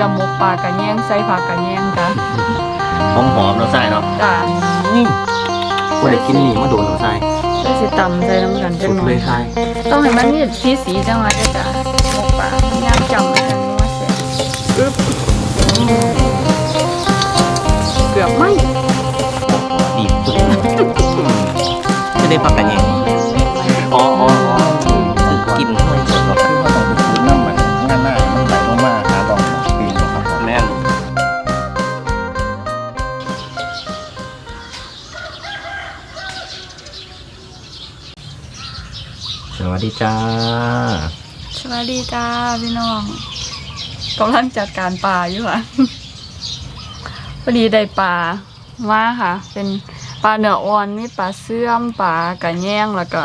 จะหมกปลากระแยงใส่ผักกระแยงจ้ะหอมหอมๆเนาะไส้เนาะจ้ะนี่ว่าได้กินนี่มาโดนเนาะไส้ใส่สิตำใส่น้ำกันจัสุงดหน่อเลยยไส้ต้องให้มันมีสีสีจังหวะจ้ะจ้ะหมกปลาย่างจำมันนัวเสียอึ๊บเกือบไหมดีสุดจะได้ผักกันยังอ๋ออ๋ออ๋อ สวัสดีจ้า สวัสดีจ้าพี่น้องกำลังจัดการปลาอยู่ค่ะพอดีได้ปลามาค่ะ เป็นปลาเนื้ออ่อนมีปลาเสื่อมปลากระแยงแล้วก็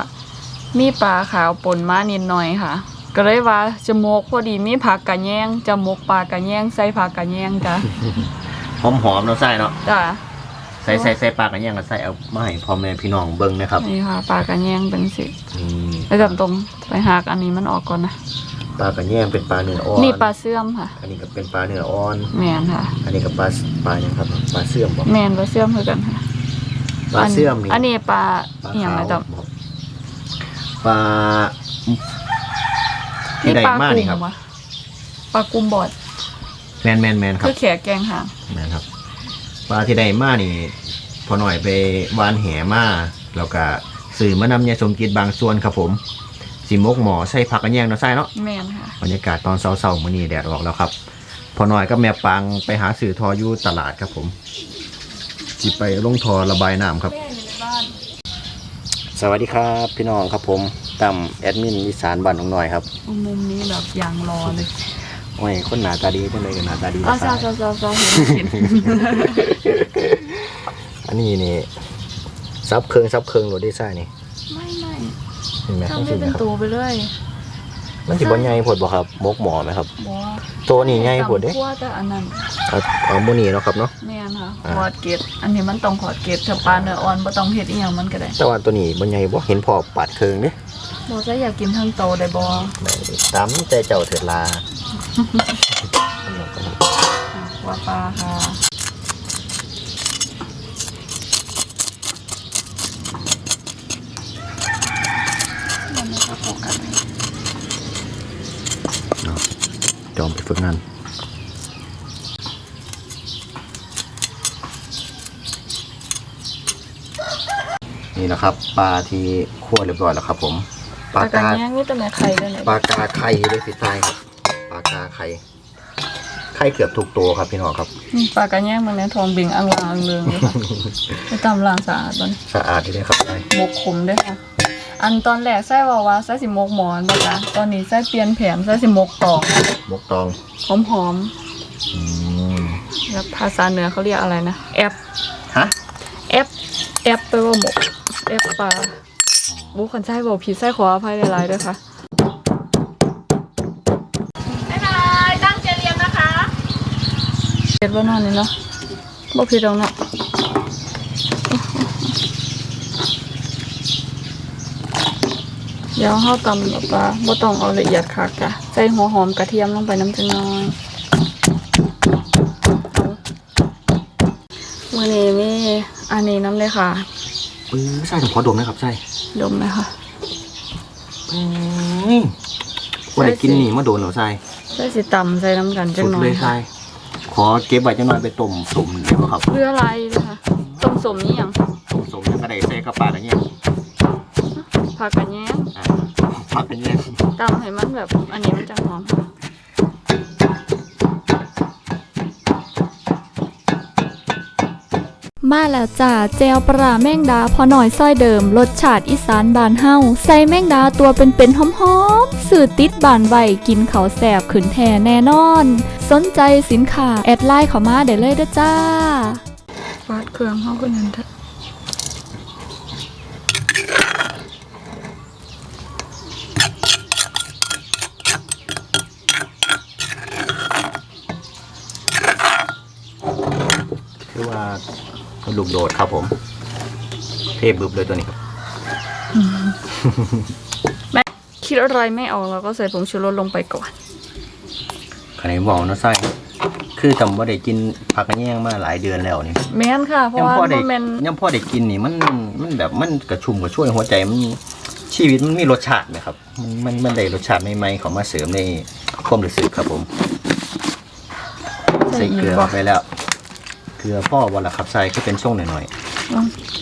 มีปลาขาวปนมานิดหน่อยค่ะ ก็เลยว่าจะมกพอดีมีผักกระแยงจะมกปลากระแยงใส่ผักกระแยงจ้ะหอมหอมๆเนาะไส้เนาะจ้ะ ใส่ใส่ใส่ปลากันยังก็ใส่เอามาให้พ่อแม่พี่น้องเบิ่งนะครับนี่ค่ะปลากระแยงเป็นสินี่ไปจับตรงไปหักอันนี้มันออกก่อนนะปลากันแยงเป็นปลาเนื้ออ่อนนี่ปลาเสื่อมค่ะ อันนี้ก็เป็นปลาเนื้ออ่อนแมนค่ะ อันนี้ก็ปลาปลายังครับปลาเสื่อมบอกแมนปลาเสื่อมคือกันค่ะปลาเสื่อมนี่อันนี้ปลาปลาอหย่างไรขาวจ้ะบอกปลาที่ใดมากนี่ครับวะปลากุมบอดแมนแมนแมนครัคืบอแขกแกงหางแมนครับ ปลาที่ใดมากนี่พอหน่อยไปวานแหมาแล้วก็สื่อมานำยาสมกิจบางส่วนครับผมสีมกหมอใส่ผักกันแยงเนาะใส่เนาะแมนค่ะบรรยากาศตอนเช้าๆมื้อนี้แดดออกแล้วครับ พอหน่อยก็แม่ปังไปหาสื่อทออยู่ตลาดครับผมจิไปลงทอระบายน้ำครับแม่อยู่ในบ้านสวัสดีครับพี่น้องครับผมตั้มแอดมินอีสานบ้านของหน่อยครับ มุมนี้แบบยางรอเลย โอ้ยคนหนาตาดีจังเลยกันหนาตาดีอ้าวนะซาซาซาซาเห็นเห็นอันนี้นี่ซับเครื่องซับเครื่องโรดีไซน์นี่ไม่ไม่เห็นไหมทำให้เป็นครับตัวไปเลยมันสิบ่ใหญ่ผดบ่ครับมกหมอไหมครับบอกว่าตัวนี้ใหญ่ผดเด้ตำคั่วแต่อันนั้นเอาเอาโมนี่เนาะครับเนาะ แม่นค่ะอ่า ขอดเกล็ดอันนี้มันต้องขอดเกล็ดถ้าปลาเนื้ออ่อนบ่ต้องเฮ็ดอีหยังมันก็ได้แต่ว่าตัวนี้บ่ใหญ่บ่เห็นพอปาดเครื่องเด้ บ่จะอยากกินทั้งโตได้บ่ตามใจเจ้าเถิดลาว่าปลาค่ะมันไม่ก็โฟกัสจอมไปฝึกงานนี่นะครับปลาที่คั่วเรียบร้อยแล้วครับผม ปลากระแยงนี่แต่แม่ไข่ด้วยเนี่ยปลากาไข่เลยสิใต้ครับปลากาไข่ไข่เกือบถูกตัวครับพี่น้องครับนี่ปลากระแยงมันในทองบิงอังลางอังเลืองเลยค่ะไปตามล้างสะอาดบ่นี่สะอาดดีเลยครับได้หมกขมด้วยค่ะ อันตอนแรกใส่ว่าว่าใส่สิหมกหมอนบ่จ้ะตอนนี้ใส่เปลี่ยนแผนใส่สิหมกตองมกตองหอมหอมอืมๆแล้วภาษาเหนือเขาเรียกอะไรนะแอปฮะแอปแอปแปลว่าหมกแอปปลา บุคนใส่บอกผิดใส่ขออภัยหลายๆด้วยค่ะบ๊ายบายตั้งใจเรียนนะคะเก็บว่านอนนี่เนาะบ่ผิดตรงเนาะเดี๋ยวเฮาตำแบบว่าบ่ต้องเอาละเอียดคักจ้ะใส่หัวหอมกระเทียมลงไปน้ำจังน้อยมื้อนี้มีอันนี้น้ำเลยค่ะปื้อใส่ถุงขอดมนะครับใส่ ดมไหมคะอืมว่าได้กินนี่มาโดนเหรอใส่ใส่สิตำใส่น้ำกันจัสุงดหน่อเลยยค่ะใส่ขอเก็บไว้จังหน่อยไปต้มต้มเดี๋ยวครับเพื่ออะไรเลยค่ะต้มสมนี่ยังต้มสมยังกระไดใส่กระปลาอะไรเงี้ยผักกระแยงอ่าพักกันเงี้ยตำให้มันแบบอันนี้มันจะหอมค่ะ มาแล้วจ้าเจลปลาแมงดาพอหน่อยซ้อยเดิมรสชาติอีสานบานเฮาใส่แมงดาตัวเป็นๆหอมๆสื่อติดบานไวกินเขาแสบขืนแทแน่นอน สนใจสินค้า แอดไลน์เขามาเด้เลยเด้อจ้าวัดเครื่องเขาคนนั้นเถอะ ลูกโดดครับผม เทบึบเลยตัวนี้ครับคิดอะไรไม่ออกเราก็ใส่ผงชูรสลงไปก่อนขนมบอกนะไส้คือจำว่าได้กินผักกระแยงมาหลายเดือนแล้วนี่แม่นค่ะเพราะยังว่าพ่อได้มันเป็นยังพ่อได้กินนี่มันมันแบบมันกระชุ่มกระชวยหัวใจมันชีวิตมันมีรสชาตินะครับ มันมันมันได้รสชาติใหม่ๆเขามาเสริมในความรู้สึกครับผม ใส่เกลือไปแล้วเก ลือพ่อวันละครับใส่ก็เป็นช่วงหน่อย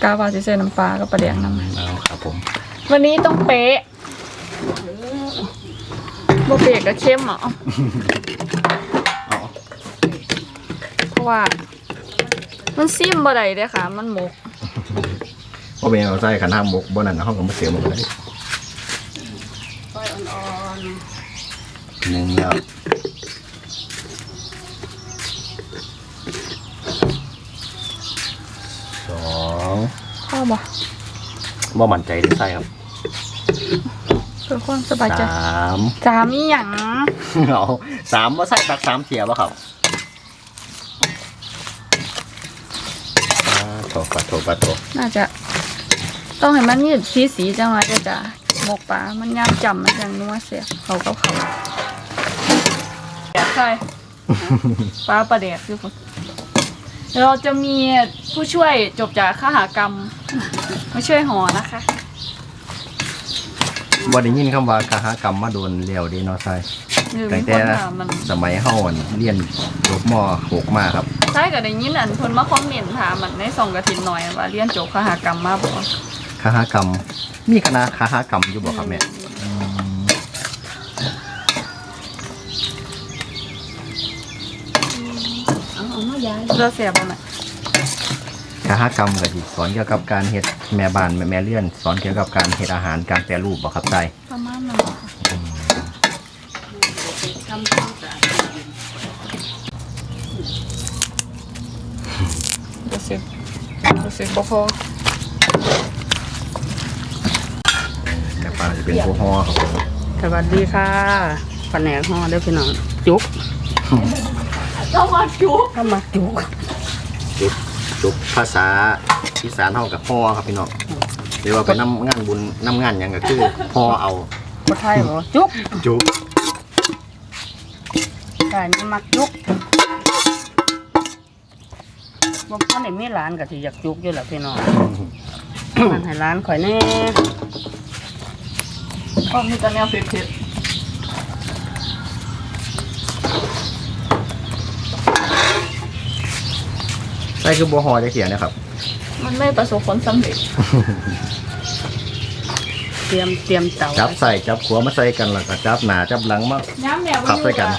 กาวาซิเซน้ำปลาก็ประเดียงน้ำ ๆเอาครับผมวันนี้ต้องเป๊ะบ่เป๊ะก็เข้มอะเอาเพราะว่า มันซิมบ่ได้เด้อค่ะ มันหมก พ่อเป็นเอาใส่ขันห้ามมกบ่นั่นห้องก็มาเสียหมดเลยไฟอ่อนหนึ่งแล้วสอง ๆพ่อบ่ บ่มั่นใจที่ใส่ครับเพื่อความสบายใจสามจามีหยังเอาสามว่าใส่ตักสามเทียบ่ครับอ่าโถปะโถปะโถน่าจะ ต้องให้มันมีสีสีจังหวะเด้อจ้ะหมกปลา มันยามจำมันจังนัวเสียเขากับเขาแดกใส่ปลาประแดกคือคน เดี๋ยวเราจะมีผู้ช่วยจบจากข้าหากรรม มาช่วยห่อนะคะ บ่ได้ยินคำว่าคาหากรรมมาโดนเลี้ยวเดีเนาะใส่หรือตั้มีงคแต่นถามมันสมัยเฮาอั่นเรียนจบม .6 มาครับ ใช่ก็ได้ยินอันเพิ่นมาคอมเมนต์ถามมันในส่องกระถินหน่อยว่าเรียนจบคหากรรมมาบ่คาหากรรม มีคณะคาหากรรมอยู่บ่ครับแม่อืม เอา เอามาย้ายเราเสียบ่แม่คาหากรรมก็สิสอนเกี่ยวกับการเฮ็ดแม่บ้านแม่แม่เรือน สอนเกี่ยวกับการเฮ็ดอาหารการแปรรูปบ่ครับใส่ประมาณนั้นรู้สึกรู้สึกบ่พอแม่ปลาจะเป็นผู้ห่อครับผมสวัสดีค่ะปนแหนกห่อเด้อพี่น้องจุก ต้องมาจุกเข้ามาจุกจุบจุบภาษาอีสานเฮากับพ่อครับพี่น้องหรือว่าไปนํงานบุญนํงานหยังก็คือพ่อเอาบ่ไทยบ่จุกจุบกายนี่มักจุกบ่พอได้มีหลานก็สิอยากจุกอยู่แหละพี่น้องมันให้หลานข่อยแน่ก็มีแต่แนวเผ็ด ใส่คือบ่ห่อจะเขียนนะครับๆมันไม่ประสบผลสำเร็จเตรียมเตรียมเตาจับใส่จับขัวมาใส่กันแล้วก็จับหน้าจับหลังมาย้ำแนวขับไปกัน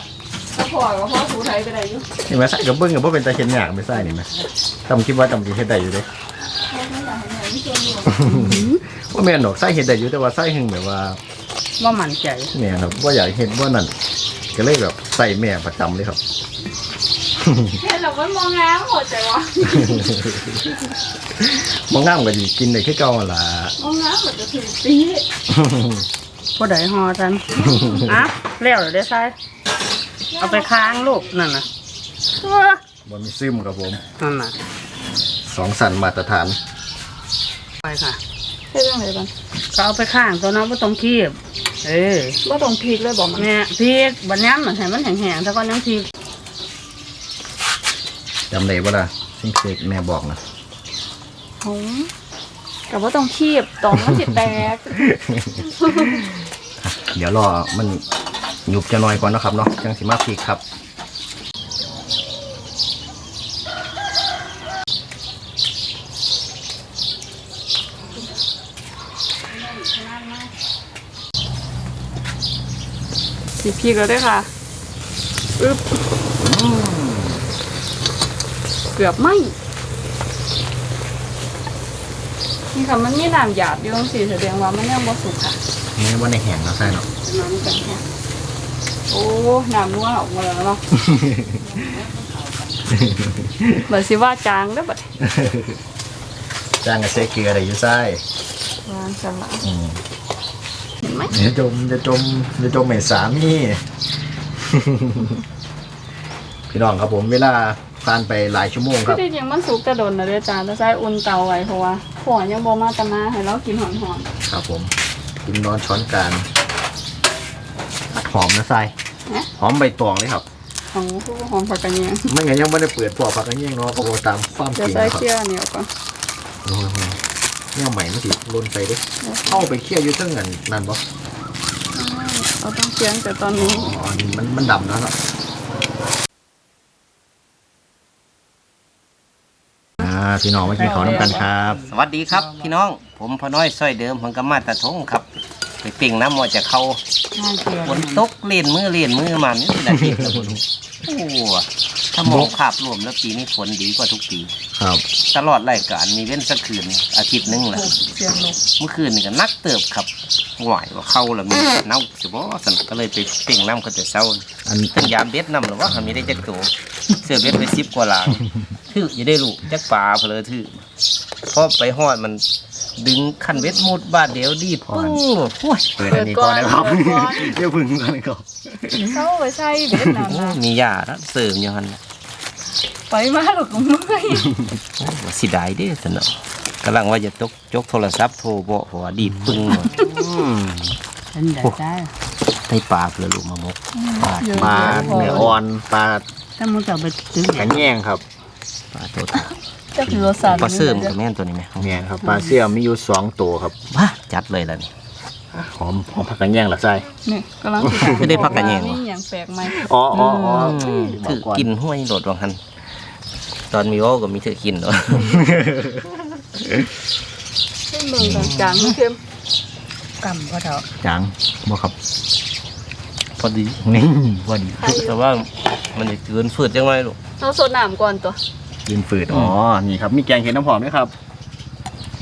ถ้าพอก็พอสูไทยไปได้อยู่เห็นไหมใส่กับเบิ้งกับว่าเป็นตาเข็นยากไม่ใส่นี่ไหมจำคิดว่าจำสิเฮ็ดได้อยู่เด้ว่าแม่นดอกใส่เฮ็ดได้อยู่แต่ว่าใส่หึงแบบว่าบ่มั่นใจแม่ครับว่าอยากเฮ็ดว่านั่นก็เลยแบบใส่แม่ประจำเลยครับ เห็นแล้วมันมองงามหัวใจวะบ่งามก็ดีกินได้คือเก่าหั่นล่ะมองงามเหมือนจะถึงปีผู้ใดห่อจันอะแล้วเด้อใส่เอาไปค้างลูกนั่นน่ะบ่มีซึมครับผมนั่นน่ะสองสันมาตรฐาน ไปค่ะใช่เรื่องอะไรบ้างก็เอาไปข้างตัวน้องบ่ต้องคีบเออว่าต้องพริกเลยบอกมันแม่พริกบัดย้ำมันให้มันแห้งๆซะก่อนยังพริกจำได้บ่ล่ะสิ่งที่แม่บอกนะหงกับว่าต้องคีบตองมันจิตแตก เดี๋ยวรอมันหยุบจะน้อยก่อนเนาะครับเนาะจังสิมาพริกครับสีพริกแล้วด้วยค่ะอึ๊บ เกือบไหมนี่ค่ะมันมีน้ำหยาบอยู่ตรงสีแสดงว่ามันยังบ่สุกค่ะนี่ว่าในแห้งเนาะใส่เนาะน้ำกันค่ะโอ้น้ำนัวออกมาแล้วเนาะเหมือนสิว่าจางแล้วบัดจ้างกับใส่เกลือได้อยู่ใส่วางสลัดอืมเห็นไหมจะจมจะจมจะจมเหม็นสามีพี่น้องครับผมเวลา ผ่านไปหลายชั่วโมงคก็รับได้ยังมันสุกแต่โดนนะเด้อจ้าแต่ใช้อุ่นเตาไว้เพราะว่าขอยังบ่มาแตมาให้เรากินหอนครับผมกินนอนช้อนกลางหอมนะทรายๆนะหอมใบตองเลยครับของผู้หอมผักกระเนียงไม่งั้นยังไม่ได้เปิดพอพักกันยังเนาะก็บอกตามความเดี๋ยวจริงใส่ครับเคี่ยวเหนียวก่อนโอ้โหเนี่ยใหม่มันสิลนใส่เด้วยเข้าไปเคี่ยวอยู่ตั้งนั้นนั่นปะเราต้องเคี่ยวแต่ตอนนี้อ๋อนี่มันมันดำแล้วเนาะอ่า พี่น้องมากินข้าวน้ำกันครับ สวัสดีครับพี่น้อง ผมพ่อน้อยสร้อยเดิมผมกมาตะทงครับ ไปปิ่งน้ำมอจะเข้าน่าเกลียดฝนตกเล่นมือเล่นมือมันนี่เป็นอาทิตย์แล้วบ่รู้โอ้ถ้ามองภาพรวมแล้วปีนี้ฝนดีกว่าทุกปี ครับ ตลอดรายการมีเว้นสักคืนอาทิตย์หนึงแหละเสียงนกเมื่อคืนนี่ก็นักเติบครับไหวว่าเข้าแล้วมีเน่าสิบ่สันก็เลยไปเป่งน้ำก็จะเศร้าอันตั้งยามเบ็ดน้ำหรือว่าเขามีได้จักตัวเสือเบ็ดไปสิบกว่าหลางถืออย่าได้ลูกจักปลาเพลอถือพอไปหอดมัน ดึงคันเบ็ดมุดบาดเดียวดีดปึ้งโอ้ยเปิดอันนี้ก่อนนะครับ เดี๋ยวพึ่งก่อนนะครับเข้าไปใส่เบ็ดนั่นโอ้นะมียาแล้วเสริมอยู่หันไปมาหรอกเมื่อยโอ้ว่าสิได้เด้อสนอกกำลังว่าจะตกจกโทรศัพท์โทรบอกเพราะว่าดีดปึ้งหมดฉันอยากได้ได้ปลาเพลอลูกมามกปลาปลาเนื้ออ่อนปลาถ้ามึงจะเอาไปซื้อแข็งแย่งครับปลาตัว จะคือรสชาติปลาเสริมกับแม่นตัวนี้ไหมเนี่ยครับปลาเสี่ยมมีอยู่สองตัวครับว้าจัดเลยล่ะนี่หอมหอมผักกันแย่งหรอใช่ นี่กำลังสิไม่ได้พักกันแยงวะนี่อย่างแปลกใหม่อ๋ออ๋ออ๋อถือกินห้วยโดดวังหันตอนมีโอ้ก็มีถือกินเนาะขึ้นเมืองจางๆไม่เค็มกำพ่อเถาจังบ่ครับ พอดีนี่พอดีแต่ว่ามันจะเกินฝืดจังไงลูกเราสดน้ำก่อนตัว ยืนฝืด อ๋อ นี่ครับ มีแกงเห็ดน้ำหอมด้วยครับ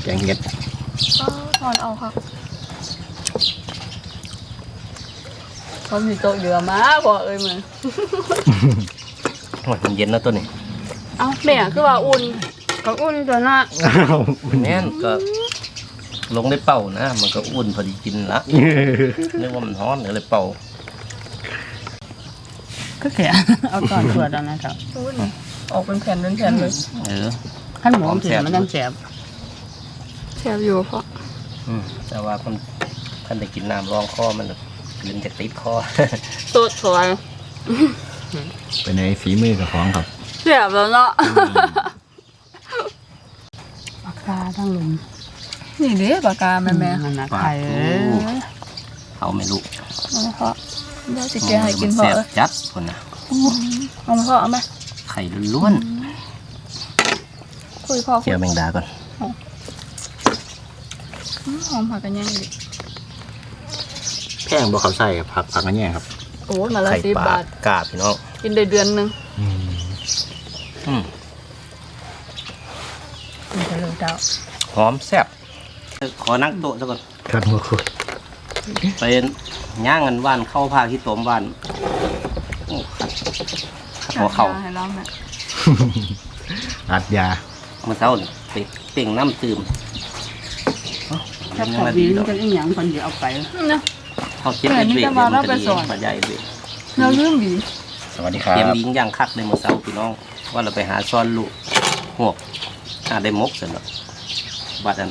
แกงเห็ดอ้าวถอนเอาค่ะเขามีโต๊ะเดือมาพอเอ้ยมึงโอ้ยมันเย็นนะตัวนี้เอ้าแม่คือว่าอุ่นก็อุ่นตัวน่ะแม่นก็ลงได้เป่านะ มันก็อุ่นพอดีกินละนึกว่ามันร้อนเลยเป่าก็แค่เอาตอนตัวตอนนั้นครับอุ่น ออกเป็นแผ่นเป็นแผ่นเลยเออ ขั้นหมูมันเสียมันน้ำแสบแซ่บอยู่เพราะอืมแต่ว่ามันท่านได้กินน้ำรองคอมันลิ้นจะติดคอ สดสวยเป็นในฝีมือกับของครับแซ่บแล้วเนาะปากกาทั้งลมนี่เด้ปากกาแม่แม่มันนะปากไข่โอ้เอ้ยเขาไม่รู้เอามาเพาะเดี๋ยวสิแกให้กินพอแซ่บเอ้ยจัดคนนะเอามาเพาะเอาไหม ไข่ล้วนคุยพ่อๆเจียวแมงดาก่อนอืมหอมผักกันยังดิแพงบ่เขาใส่ผักผักกันแย่งครับโอ้ยมาละไข่สิบปลาบาท กาบพี่น้องกินได้เดือนหนึงอืมมันจะเลยเจ้าหอมแซ่บขอนั่งโต๊ะซะก่อนครับหัวคุดไปย่างกันว่านเข้าพาที่ต้มว่านโอ้ขัดขัด หัวเข่า ให้เราแม่อัดยาเมื่อเช้านี่ไปเป่งน้ำตื่มถ้าพอดีมันจะอีหยังคนเดียวเอาไปนะ เขาเช็ดแต่เบ็ดนี่เบ็ดจะเดี๋ยวมามันจะรับไปดีสอนปลาใหญ่เบ็ดเราลืมบีสวัสดีครัเตรียมบ ยิงย่างคักเลยเมื่อเช้าพี่น้อง ว่าเราไปหาซ่อนลูกหวกหาได้มกเสร็จแล้วบัดอัน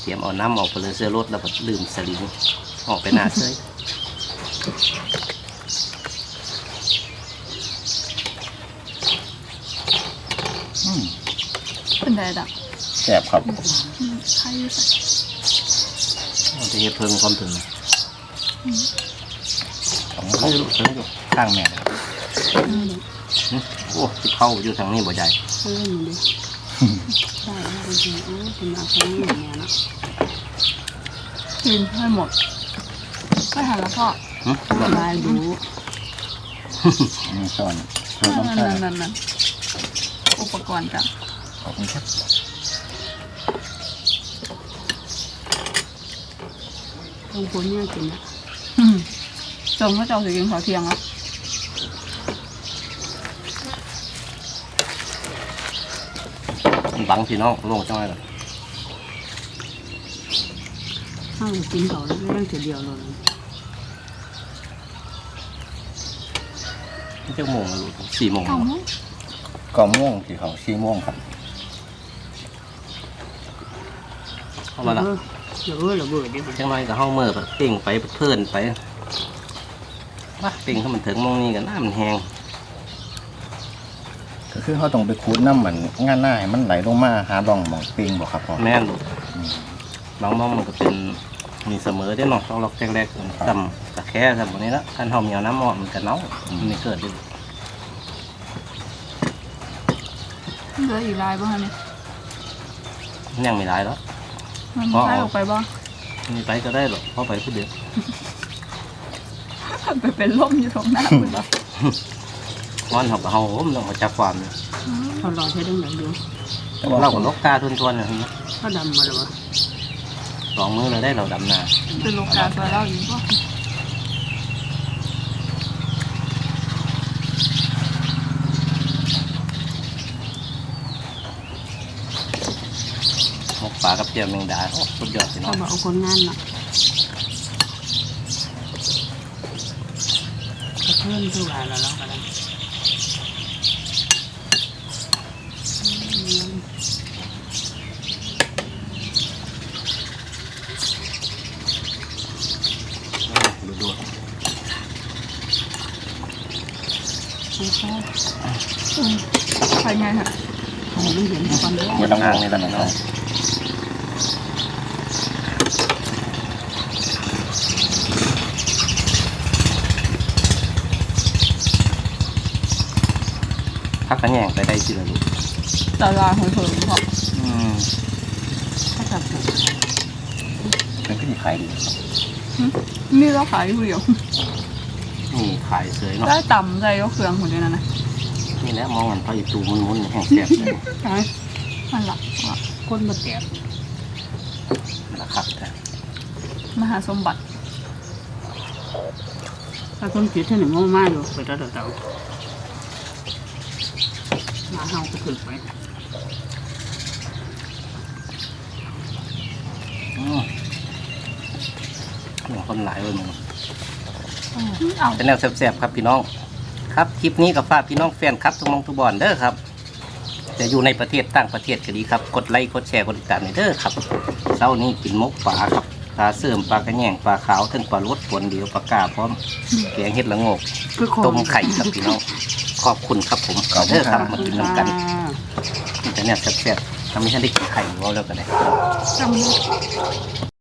เตรียมเอาน้ำออกไปเลยเสื้อรถแล้วก็ลืมสลิงออกไปหน้าเสื้อ เป็นได้ดักแซ่บครับใครอยู่ใส่มันจะเฮ็ดเพิ่งความถึงของเขาลูกเพิ่งอยู่ข้างแม่นะครับหึโอ้ที่เข้าอยู่ทางนี้บ่ใหญ่เพิ่มมันดิได้แล้วเป็นจริงโอ้เป็นมาครั้งนี้อย่างเงี้ยเนาะกินให้หมดไม่หันแล้วพ่อหึสบายดูนี่ซ่อนนั่นนั่นนั่นนั่นอุปกรณ์จ้ะ ขอบคุณครับตรงคนเนี่ยกินนะอืมจงเขาเจ้าสิกินข้าวเที่ยงแล้วบังพี่น้องลงจังไงล่ะถ้าเรากินเขาแล้วเรื่องเดียวเลยนี่จะโมงแล้วลูกสี่โมงเก้าโมงกล่องม่วงสีเขาชีม่วงครับ เข้ามาละเดี๋ยวเออเดี๋ยวเบื่อเดี๋ยวจังไรกับห้องเมื่อแบบเป่งไปเพื่อนไปว่าเป่งให้มันถึงโมงนี้กันน้ามันแห้งก็คือเขาต้องไปคูดน้ำเหมือนงานหน้าให้มันไหลลงมาหาร่องหมองปิงบ่ครับพ่อแม่นลูกบางมองมันก็เป็นมีเสมอได้เนาะต้องล็อกแรกๆต่ำตะแค่ทำแบบนี้ละคันเฮามีเอาน้ำออกมันก็เน่ามันไม่เกิดเลยเหลืออีกลายบ้างเนี่ยยังไม่ได้แล้ว มันอ๋อใช้ออกไปบ้างมีไปก็ได้หรอกเพราะไปผู้เดียวไปเป็นล่มอยู่ตรงหน้าคุณเหรอวันเขาก็เฮาโอ้มันต้องมาจับความเนี่ยเขารอใช้ดังไหนอยู่แต่ว่าเราก็ลกตาทวนๆอย่างนี้เขาดำมาเลยวะสองมือเราได้เราดำนาเป็นโลกาซอยเล่าอยู่ป่ะ ปลากับเจียวแมงดาโอ้สุดยอดสิเขาเนาะบอกเอาคนงานน่ะกระเพื่อนทุกวันแล้วเราก็ได้ดูดูใครไงฮะผมไม่เห็นตอนนี้ ไม่ต้องห่วงนี่แหละเนาะ พักกันแย่งไปได้สิละลูกตลาดหอยเหิงพ่ออืมเขาจับผมเป็นก็ดีขายดีนี่เราขายอยู่เดียวนี่ขายเสยเนาะได้ต่ำใจก็เครื่องหมดเลยนะนะนี่แหละมองมันพออีตูมุนๆแห้งแซ่บเลยใช่มันหลักว่ะคนมาแตกราคาแต่มหาสมบัติถ้าคนคิดที่หนึ่งโง่มากอยู่ไปแล้วเดี๋ยวเต่ามาเฮาก็ถึงไปอืมมีคนหลายเลยมึงเอาเป็นแนวแซ่บๆครับพี่น้อง ครับคลิปนี้กับฝากพี่น้องแฟนครับทุกหมองทุกบอนเด้อครับจะอยู่ในประเทศต่างประเทศก็ดีครับ กดไลค์กดแชร์กดติดตามให้เด้อครับเช้านี้กินมกปลาครับปลาเสื่อมปลากระแยงปลาขาวถึงปลาลดฝนเดียวปลากาพร้อมแกงเห็ดละโงกคือของต้มไข่ครับพี่น้อง ขอบคุณครับผมเด้อครับมากินน้ำกันแต่เนี่ยแซ่บๆทำให้ฉันได้กินไข่อยู่แล้วก็ได้ จำ